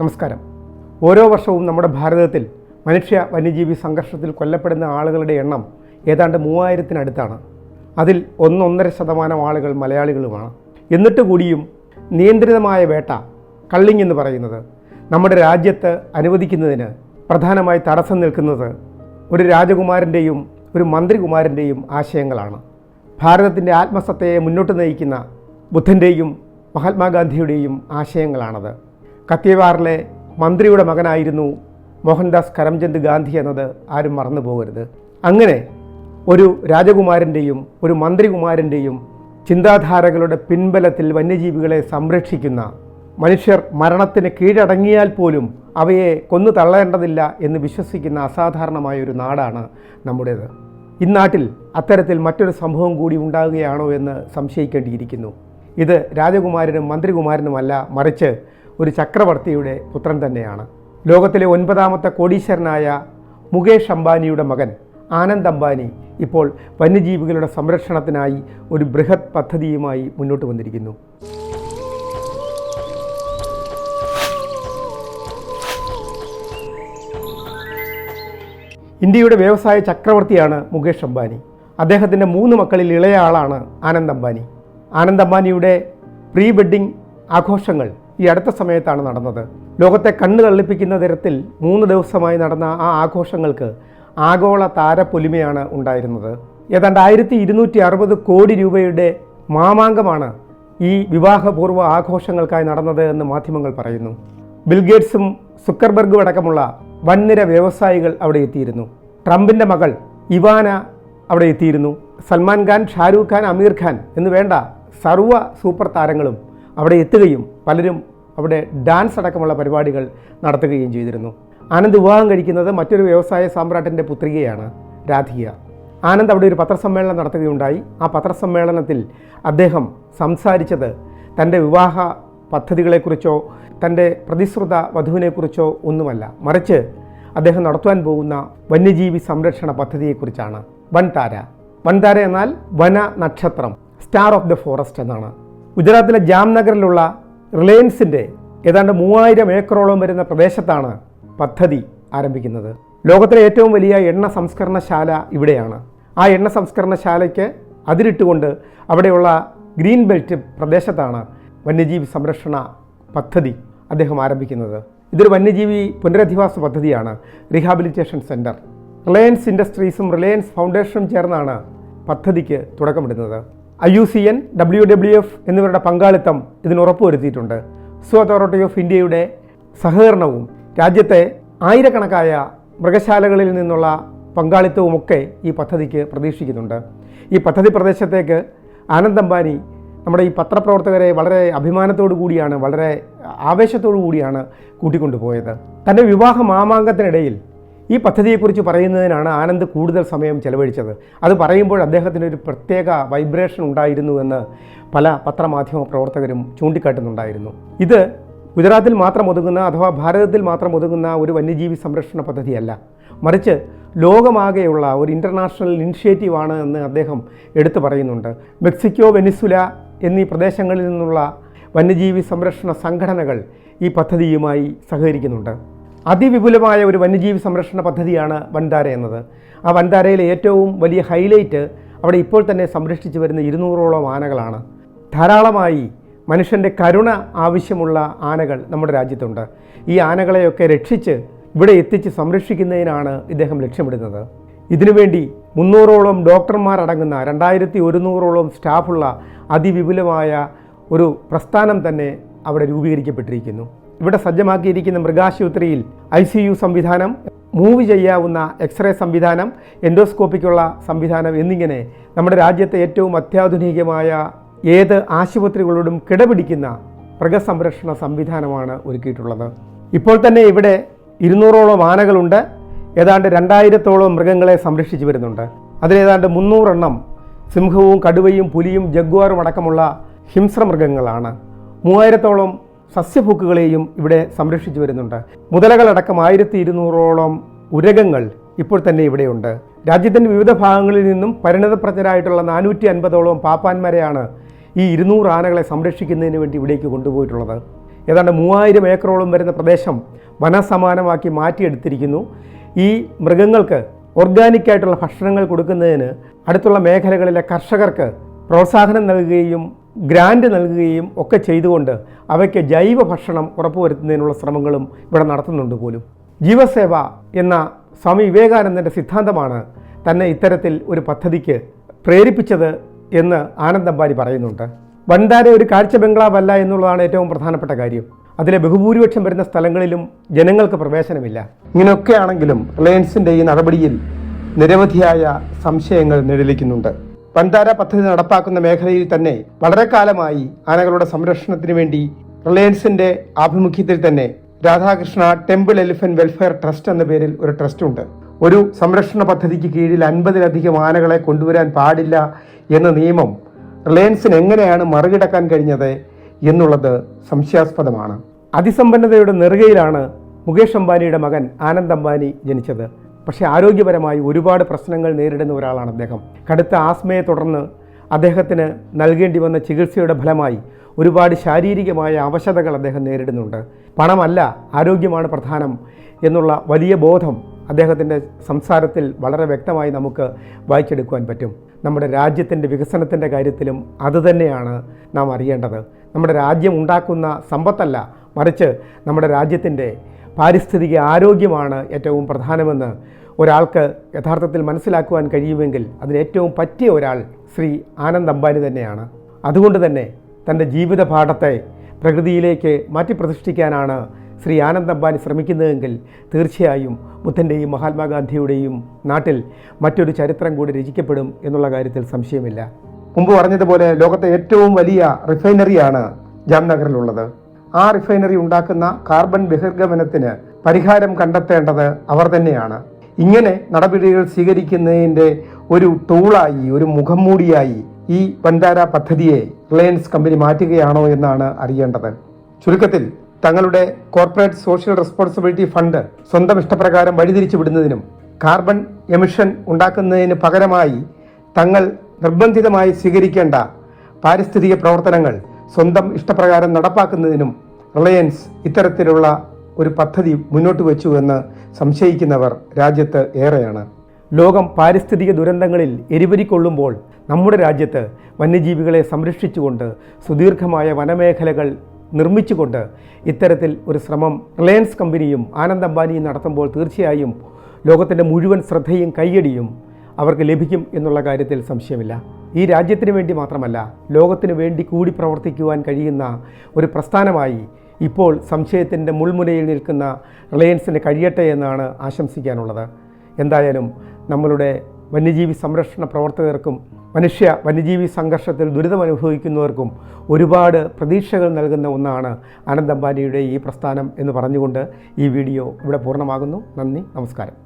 നമസ്കാരം. ഓരോ വർഷവും നമ്മുടെ ഭാരതത്തിൽ മനുഷ്യ വന്യജീവി സംഘർഷത്തിൽ കൊല്ലപ്പെടുന്ന ആളുകളുടെ എണ്ണം ഏതാണ്ട് മൂവായിരത്തിനടുത്താണ്. അതിൽ ഒന്നൊന്നര ശതമാനം ആളുകൾ മലയാളികളുമാണ്. എന്നിട്ട് കൂടിയും നിയന്ത്രിതമായ വേട്ട കള്ളിങ് എന്ന് പറയുന്നത് നമ്മുടെ രാജ്യത്ത് അനുവദിക്കുന്നതിന് പ്രധാനമായി തടസ്സം നിൽക്കുന്നത് ഒരു രാജകുമാരന്റെയും ഒരു മന്ത്രികുമാരന്റെയും ആശയങ്ങളാണ്. ഭാരതത്തിന്റെ ആത്മസത്തയെ മുന്നോട്ട് നയിക്കുന്ന ബുദ്ധന്റെയും മഹാത്മാഗാന്ധിയുടെയും ആശയങ്ങളാണത്. കത്തിയവാറിലെ മന്ത്രിയുടെ മകനായിരുന്നു മോഹൻദാസ് കരംചന്ദ് ഗാന്ധി എന്നത് ആരും മറന്നു പോകരുത്. അങ്ങനെ ഒരു രാജകുമാരന്റെയും ഒരു മന്ത്രികുമാരന്റെയും ചിന്താധാരകളുടെ പിൻബലത്തിൽ വന്യജീവികളെ സംരക്ഷിക്കുന്ന മനുഷ്യർ മരണത്തിന് കീഴടങ്ങിയാൽ പോലും അവയെ കൊന്നു തള്ളേണ്ടതില്ല എന്ന് വിശ്വസിക്കുന്ന അസാധാരണമായ ഒരു നാടാണ് നമ്മുടേത്. ഇന്നാട്ടിൽ അത്തരത്തിൽ മറ്റൊരു സംഭവം കൂടി ഉണ്ടാകുകയാണോ എന്ന് സംശയിക്കേണ്ടിയിരിക്കുന്നു. ഇത് രാജകുമാരനും മന്ത്രികുമാരനുമല്ല മറിച്ച് ഒരു ചക്രവർത്തിയുടെ പുത്രൻ തന്നെയാണ്. ലോകത്തിലെ ഒൻപതാമത്തെ കോടീശ്വരനായ മുകേഷ് അംബാനിയുടെ മകൻ ആനന്ദ് അംബാനി ഇപ്പോൾ വന്യജീവികളുടെ സംരക്ഷണത്തിനായി ഒരു ബൃഹത് പദ്ധതിയുമായി മുന്നോട്ട് വന്നിരിക്കുന്നു. ഇന്ത്യയുടെ വ്യവസായ ചക്രവർത്തിയാണ് മുകേഷ് അംബാനി. അദ്ദേഹത്തിന്റെ മൂന്ന് മക്കളിൽ ഇളയ ആളാണ് ആനന്ദ് അംബാനി. ആനന്ദ് അംബാനിയുടെ പ്രീ വെഡ്ഡിംഗ് ആഘോഷങ്ങൾ ഈ അടുത്ത സമയത്താണ് നടന്നത്. ലോകത്തെ കണ്ണു കള്ളിപ്പിക്കുന്ന തരത്തിൽ മൂന്ന് ദിവസമായി നടന്ന ആ ആഘോഷങ്ങൾക്ക് ആഗോള താരപ്പൊലിമയാണ് ഉണ്ടായിരുന്നത്. ഏതാണ്ട് ആയിരത്തി ഇരുന്നൂറ്റി അറുപത് കോടി രൂപയുടെ മാമാങ്കമാണ് ഈ വിവാഹപൂർവ ആഘോഷങ്ങൾക്കായി നടന്നത് എന്ന് മാധ്യമങ്ങൾ പറയുന്നു. ബിൽഗേറ്റ്സും സുക്കർബർഗും അടക്കമുള്ള വൻനിര വ്യവസായികൾ അവിടെ എത്തിയിരുന്നു. ട്രംപിന്റെ മകൾ ഇവാന അവിടെ എത്തിയിരുന്നു. സൽമാൻ ഖാൻ ഷാരൂഖ് ഖാൻ അമീർ ഖാൻ എന്ന് വേണ്ട സർവ സൂപ്പർ താരങ്ങളും അവിടെ എത്തുകയും പലരും അവിടെ ഡാൻസ് അടക്കമുള്ള പരിപാടികൾ നടത്തുകയും ചെയ്തിരുന്നു. ആനന്ദ് വിവാഹം കഴിക്കുന്നത് മറ്റൊരു വ്യവസായ സാമ്രാട്ടിന്റെ പുത്രികയാണ് രാധിക. ആനന്ദ് അവിടെ ഒരു പത്രസമ്മേളനം നടത്തുകയുണ്ടായി. ആ പത്രസമ്മേളനത്തിൽ അദ്ദേഹം സംസാരിച്ചത് തന്റെ വിവാഹ പദ്ധതികളെക്കുറിച്ചോ തന്റെ പ്രതിശ്രുത വധുവിനെക്കുറിച്ചോ ഒന്നുമല്ല. മറിച്ച് അദ്ദേഹം നടത്തുവാൻ പോകുന്ന വന്യജീവി സംരക്ഷണ പദ്ധതിയെക്കുറിച്ചാണ്. വൻതാര. വൻതാര എന്നാൽ വന നക്ഷത്രം. സ്റ്റാർ ഓഫ് ദ ഫോറസ്റ്റ് എന്നാണ്. ഗുജറാത്തിലെ ജാംനഗറിലുള്ള റിലയൻസിന്റെ ഏതാണ്ട് മൂവായിരം ഏക്കറോളം വരുന്ന പ്രദേശത്താണ് പദ്ധതി ആരംഭിക്കുന്നത്. ലോകത്തിലെ ഏറ്റവും വലിയ എണ്ണ സംസ്കരണശാല ഇവിടെയാണ്. ആ എണ്ണ സംസ്കരണശാലയ്ക്ക് അതിരിട്ടുകൊണ്ട് അവിടെയുള്ള ഗ്രീൻ ബെൽറ്റ് പ്രദേശത്താണ് വന്യജീവി സംരക്ഷണ പദ്ധതി അദ്ദേഹം ആരംഭിക്കുന്നത്. ഇതൊരു വന്യജീവി പുനരധിവാസ പദ്ധതിയാണ് റീഹാബിലിറ്റേഷൻ സെന്റർ റിലയൻസ് ഇൻഡസ്ട്രീസും റിലയൻസ് ഫൗണ്ടേഷനും ചേർന്നാണ് പദ്ധതിക്ക് തുടക്കമിടുന്നത്. I U C N W W F എന്നിവരുടെ പങ്കാളിത്തം ഇതിന് ഉറപ്പുവരുത്തിയിട്ടുണ്ട്. സോ അതോറിറ്റി ഓഫ് ഇന്ത്യയുടെ സഹകരണവും രാജ്യത്തെ ആയിരക്കണക്കായ മൃഗശാലകളിൽ നിന്നുള്ള പങ്കാളിത്തവുമൊക്കെ ഈ പദ്ധതിക്ക് പ്രതീക്ഷിക്കുന്നുണ്ട്. ഈ പദ്ധതി പ്രദേശത്തേക്ക് ആനന്ദ് അംബാനി നമ്മുടെ ഈ പത്രപ്രവർത്തകരെ വളരെ അഭിമാനത്തോടു കൂടിയാണ് വളരെ ആവേശത്തോടു കൂടിയാണ് കൂട്ടിക്കൊണ്ടുപോയത്. തന്റെ വിവാഹ മാമാങ്കത്തിനിടയിൽ ഈ പദ്ധതിയെക്കുറിച്ച് പറയുന്നതിനാണ് ആനന്ദ് കൂടുതൽ സമയം ചെലവഴിച്ചത്. അത് പറയുമ്പോൾ അദ്ദേഹത്തിന് ഒരു പ്രത്യേക വൈബ്രേഷൻ ഉണ്ടായിരുന്നു എന്ന് പല പത്രമാധ്യമ പ്രവർത്തകരും ചൂണ്ടിക്കാട്ടുന്നുണ്ടായിരുന്നു. ഇത് ഗുജറാത്തിൽ മാത്രം ഒതുങ്ങുന്ന അഥവാ ഭാരതത്തിൽ മാത്രം ഒതുങ്ങുന്ന ഒരു വന്യജീവി സംരക്ഷണ പദ്ധതിയല്ല. മറിച്ച് ലോകമാകെയുള്ള ഒരു ഇന്റർനാഷണൽ ഇനിഷ്യേറ്റീവാണ് എന്ന് അദ്ദേഹം എടുത്തു പറയുന്നുണ്ട്. മെക്സിക്കോ വെനിസുല എന്നീ പ്രദേശങ്ങളിൽ നിന്നുള്ള വന്യജീവി സംരക്ഷണ സംഘടനകൾ ഈ പദ്ധതിയുമായി സഹകരിക്കുന്നുണ്ട്. അതിവിപുലമായ ഒരു വന്യജീവി സംരക്ഷണ പദ്ധതിയാണ് വൻതാര എന്നത്. ആ വൻതാരയിലെ ഏറ്റവും വലിയ ഹൈലൈറ്റ് അവിടെ ഇപ്പോൾ തന്നെ സംരക്ഷിച്ചു വരുന്ന ഇരുന്നൂറോളം ആനകളാണ്. ധാരാളമായി മനുഷ്യന്റെ കരുണ ആവശ്യമുള്ള ആനകൾ നമ്മുടെ രാജ്യത്തുണ്ട്. ഈ ആനകളെയൊക്കെ രക്ഷിച്ച് ഇവിടെ എത്തിച്ച് സംരക്ഷിക്കുന്നതിനാണ് ഇദ്ദേഹം ലക്ഷ്യമിടുന്നത്. ഇതിനുവേണ്ടി മുന്നൂറോളം ഡോക്ടർമാരടങ്ങുന്ന രണ്ടായിരത്തി ഒരുന്നൂറോളം സ്റ്റാഫുള്ള അതിവിപുലമായ ഒരു പ്രസ്ഥാനം തന്നെ അവിടെ രൂപീകരിക്കപ്പെട്ടിരിക്കുന്നു. ഇവിടെ സജ്ജമാക്കിയിരിക്കുന്ന മൃഗാശുപത്രിയിൽ ഐ സി യു സംവിധാനം മൂവ് ചെയ്യാവുന്ന എക്സ്റേ സംവിധാനം എൻഡോസ്കോപ്പിക്കുള്ള സംവിധാനം എന്നിങ്ങനെ നമ്മുടെ രാജ്യത്തെ ഏറ്റവും അത്യാധുനികമായ ഏത് ആശുപത്രികളോടും കിടപിടിക്കുന്ന മൃഗസംരക്ഷണ സംവിധാനമാണ് ഒരുക്കിയിട്ടുള്ളത്. ഇപ്പോൾ തന്നെ ഇവിടെ ഇരുന്നൂറോളം ആനകളുണ്ട്. ഏതാണ്ട് രണ്ടായിരത്തോളം മൃഗങ്ങളെ സംരക്ഷിച്ചു വരുന്നുണ്ട്. അതിലേതാണ്ട് മുന്നൂറെണ്ണം സിംഹവും കടുവയും പുലിയും ജഗ്വാറും അടക്കമുള്ള ഹിംസ്ര മൃഗങ്ങളാണ് മൂവായിരത്തോളം സസ്യഭൂക്കുകളെയും ഇവിടെ സംരക്ഷിച്ചു വരുന്നുണ്ട്. മുതലകളടക്കം ആയിരത്തി ഇരുന്നൂറോളം ഉരകങ്ങൾ ഇപ്പോൾ തന്നെ ഇവിടെയുണ്ട്. രാജ്യത്തിന്റെ വിവിധ ഭാഗങ്ങളിൽ നിന്നും പരിണതപ്രജ്ഞരായിട്ടുള്ള നാനൂറ്റി അൻപതോളം പാപ്പാന്മാരെയാണ് ഈ ഇരുന്നൂറ് ആനകളെ സംരക്ഷിക്കുന്നതിന് വേണ്ടി ഇവിടേക്ക് കൊണ്ടുപോയിട്ടുള്ളത്. ഏതാണ്ട് മൂവായിരം ഏക്കറോളം വരുന്ന പ്രദേശം വനസമാനമാക്കി മാറ്റിയെടുത്തിരിക്കുന്നു. ഈ മൃഗങ്ങൾക്ക് ഓർഗാനിക്കായിട്ടുള്ള ഭക്ഷണങ്ങൾ കൊടുക്കുന്നതിന് അടുത്തുള്ള മേഖലകളിലെ കർഷകർക്ക് പ്രോത്സാഹനം നൽകുകയും ഗ്രാൻഡ് നൽകുകയും ഒക്കെ ചെയ്തുകൊണ്ട് അവയ്ക്ക് ജൈവ ഭക്ഷണം ഉറപ്പുവരുത്തുന്നതിനുള്ള ശ്രമങ്ങളും ഇവിടെ നടത്തുന്നുണ്ട് പോലും. ജീവസേവ എന്ന സ്വാമി വിവേകാനന്ദന്റെ സിദ്ധാന്തമാണ് തന്നെ ഇത്തരത്തിൽ ഒരു പദ്ധതിക്ക് പ്രേരിപ്പിച്ചത് എന്ന് ആനന്ദമ്പാരി പറയുന്നുണ്ട്. വൻതാര ഒരു കാഴ്ച ബംഗ്ലാവല്ല എന്നുള്ളതാണ് ഏറ്റവും പ്രധാനപ്പെട്ട കാര്യം. അതിലെ ബഹുഭൂരിപക്ഷം വരുന്ന സ്ഥലങ്ങളിലും ജനങ്ങൾക്ക് പ്രവേശനമില്ല. ഇങ്ങനെയൊക്കെയാണെങ്കിലും റിലയൻസിന്റെ ഈ നടപടിയിൽ നിരവധിയായ സംശയങ്ങൾ നിഴലിക്കുന്നുണ്ട്. ഭണ്ഡാര പദ്ധതി നടപ്പാക്കുന്ന മേഖലയിൽ തന്നെ വളരെ കാലമായി ആനകളുടെ സംരക്ഷണത്തിന് വേണ്ടി റിലയൻസിന്റെ ആഭിമുഖ്യത്തിൽ തന്നെ Radhakrishna temple elephant welfare trust എന്ന പേരിൽ ഒരു ട്രസ്റ്റ് ഉണ്ട്. ഒരു സംരക്ഷണ പദ്ധതിക്ക് കീഴിൽ അൻപതിലധികം ആനകളെ കൊണ്ടുവരാൻ പാടില്ല എന്ന നിയമം റിലയൻസിന് എങ്ങനെയാണ് മറികടക്കാൻ കഴിഞ്ഞത് എന്നുള്ളത് സംശയാസ്പദമാണ്. അതിസമ്പന്നതയുടെ നെറുകയിലാണ് മുകേഷ് അംബാനിയുടെ മകൻ ആനന്ദ് അംബാനി ജനിച്ചത്. പക്ഷേ ആരോഗ്യപരമായി ഒരുപാട് പ്രശ്നങ്ങൾ നേരിടുന്ന ഒരാളാണ് അദ്ദേഹം. കടുത്ത ആസ്മയെ തുടർന്ന് അദ്ദേഹത്തിന് നൽകേണ്ടി വന്ന ചികിത്സയുടെ ഫലമായി ഒരുപാട് ശാരീരികമായ അവശതകൾ അദ്ദേഹം നേരിടുന്നുണ്ട്. പണമല്ല ആരോഗ്യമാണ് പ്രധാനം എന്നുള്ള വലിയ ബോധം അദ്ദേഹത്തിന്റെ സംസാരത്തിൽ വളരെ വ്യക്തമായി നമുക്ക് വായിച്ചെടുക്കുവാൻ പറ്റും. നമ്മുടെ രാജ്യത്തിന്റെ വികസനത്തിന്റെ കാര്യത്തിലും അതുതന്നെയാണ് നാം അറിയേണ്ടത്. നമ്മുടെ രാജ്യം ഉണ്ടാക്കുന്ന സമ്പത്തല്ല മറിച്ച് നമ്മുടെ രാജ്യത്തിന്റെ പാരിസ്ഥിതിക ആരോഗ്യമാണ് ഏറ്റവും പ്രധാനമെന്ന് ഒരാൾക്ക് യഥാർത്ഥത്തിൽ മനസ്സിലാക്കുവാൻ കഴിയുമെങ്കിൽ അതിന് ഏറ്റവും പറ്റിയ ഒരാൾ ശ്രീ ആനന്ദ് അംബാനി തന്നെയാണ്. അതുകൊണ്ട് തന്നെ തന്റെ ജീവിത പാഠത്തെ പ്രകൃതിയിലേക്ക് മാറ്റി പ്രതിഷ്ഠിക്കാനാണ് ശ്രീ ആനന്ദ് അംബാനി ശ്രമിക്കുന്നതെങ്കിൽ തീർച്ചയായും ബുദ്ധന്റെയും മഹാത്മാഗാന്ധിയുടെയും നാട്ടിൽ മറ്റൊരു ചരിത്രം കൂടി രചിക്കപ്പെടും എന്നുള്ള കാര്യത്തിൽ സംശയമില്ല. മുമ്പ് പറഞ്ഞതുപോലെ ലോകത്തെ ഏറ്റവും വലിയ റിഫൈനറിയാണ് ജാംനഗറിലുള്ളത്. ആ റിഫൈനറി ഉണ്ടാക്കുന്ന കാർബൺ ബഹിർഗമനത്തിന് പരിഹാരം കണ്ടെത്തേണ്ടത് അവർ തന്നെയാണ്. ഇങ്ങനെ നടപടികൾ സ്വീകരിക്കുന്നതിന്റെ ഒരു ടൂളായി ഒരു മുഖംമൂടിയായി ഈ വൻതാര പദ്ധതിയെ റിലയൻസ് കമ്പനി മാറ്റുകയാണോ എന്നാണ് അറിയേണ്ടത്. ചുരുക്കത്തിൽ തങ്ങളുടെ കോർപ്പറേറ്റ് സോഷ്യൽ റെസ്പോൺസിബിലിറ്റി ഫണ്ട് സ്വന്തം ഇഷ്ടപ്രകാരം വഴിതിരിച്ചു വിടുന്നതിനും കാർബൺ എമിഷൻ ഉണ്ടാക്കുന്നതിന് പകരമായി തങ്ങൾ നിർബന്ധിതമായി സ്വീകരിക്കേണ്ട പാരിസ്ഥിതിക പ്രവർത്തനങ്ങൾ സ്വന്തം ഇഷ്ടപ്രകാരം നടപ്പാക്കുന്നതിനും റിലയൻസ് ഇത്തരത്തിലുള്ള ഒരു പദ്ധതി മുന്നോട്ട് വെച്ചു എന്ന് സംശയിക്കുന്നവർ രാജ്യത്ത് ഏറെയാണ്. ലോകം പാരിസ്ഥിതിക ദുരന്തങ്ങളിൽ എരിവരിക്കൊള്ളുമ്പോൾ നമ്മുടെ രാജ്യത്ത് വന്യജീവികളെ സംരക്ഷിച്ചുകൊണ്ട് സുദീർഘമായ വനമേഖലകൾ നിർമ്മിച്ചുകൊണ്ട് ഇത്തരത്തിൽ ഒരു ശ്രമം റിലയൻസ് കമ്പനിയും ആനന്ദ് അംബാനിയും നടത്തുമ്പോൾ തീർച്ചയായും ലോകത്തിന്റെ മുഴുവൻ ശ്രദ്ധയും കൈയടിയും അവർക്ക് ലഭിക്കും എന്നുള്ള കാര്യത്തിൽ സംശയമില്ല. ഈ രാജ്യത്തിന് വേണ്ടി മാത്രമല്ല ലോകത്തിന് വേണ്ടി കൂടി പ്രവർത്തിക്കുവാൻ കഴിയുന്ന ഒരു പ്രസ്ഥാനമായി ഇപ്പോൾ സംശയത്തിന്റെ മുൾമുനയിൽ നിൽക്കുന്ന റിലയൻസിന് കഴിയട്ടെ എന്നാണ് ആശംസിക്കാനുള്ളത്. എന്തായാലും നമ്മളുടെ വന്യജീവി സംരക്ഷണ പ്രവർത്തകർക്കും മനുഷ്യ വന്യജീവി സംഘർഷത്തിൽ ദുരിതമനുഭവിക്കുന്നവർക്കും ഒരുപാട് പ്രതീക്ഷകൾ നൽകുന്ന ഒന്നാണ് ആനന്ദ് അംബാനിയുടെ ഈ പ്രസ്ഥാനം എന്ന് പറഞ്ഞുകൊണ്ട് ഈ വീഡിയോ ഇവിടെ പൂർണമാകുന്നു. നന്ദി നമസ്കാരം.